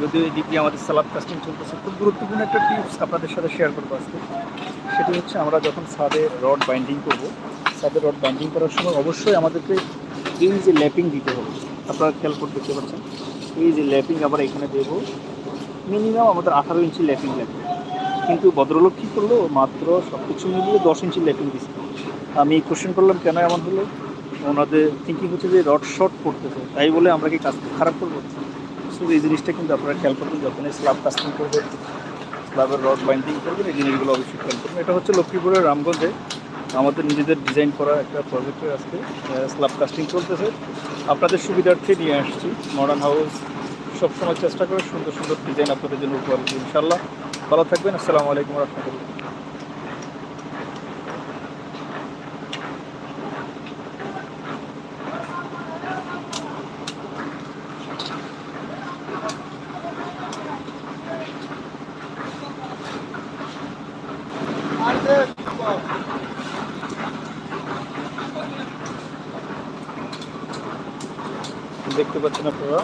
যদিও এই দিক আমাদের সালাদ কাস্টিং চলতেছে, খুব গুরুত্বপূর্ণ একটা টিপস আপনাদের সাথে শেয়ার করব আজকে। সেটি হচ্ছে আমরা যখন ছাদে রড বাইন্ডিং করব ছাদে রড বাইন্ডিং করার সময় অবশ্যই আমাদেরকে এই যে ল্যাপিং দিতে হবে। আপনারা খেয়াল করে দেখতে পাচ্ছেন, এই যে ল্যাপিং আমরা এখানে দেবো। মিনিমাম আমাদের আঠারো ইঞ্চি ল্যাপিং লাগবে। কিন্তু ভদ্রলোক কী করল? মাত্র সব কিছু মিলিয়ে দশ ইঞ্চি ল্যাপিং দিচ্ছে আমি কোশ্চেন করলাম, কেন এমন হলো? ওনাদের থিঙ্কিং হচ্ছে যে রড শর্ট পড়তেছে তাই বলে আমরা কি কাজ খারাপ করব? শুধু এই জিনিসটা কিন্তু আপনারা খেয়াল করবেন যখনই স্ল্যাব কাস্টিং করবেন স্ল্যাবের রড বাইন্ডিং করবেন, এই জিনিসগুলো অবশ্যই খেয়াল করবেন। এটা হচ্ছে লক্ষ্মীপুরের রামগঞ্জে আমাদের নিজেদের ডিজাইন করা একটা প্রজেক্টের আজকে স্ল্যাব কাস্টিং চলতেছে। আপনাদের সুবিধার্থে নিয়ে আসছি। মডার্ন হাউস সবসময় চেষ্টা করে সুন্দর সুন্দর ডিজাইন আপনাদের জন্য উপহার ইনশাল্লাহ ভালো থাকবেন, আসসালামু আলাইকুম রহমতুল্লাহ। দেখতে পাচ্ছেন আপনারা?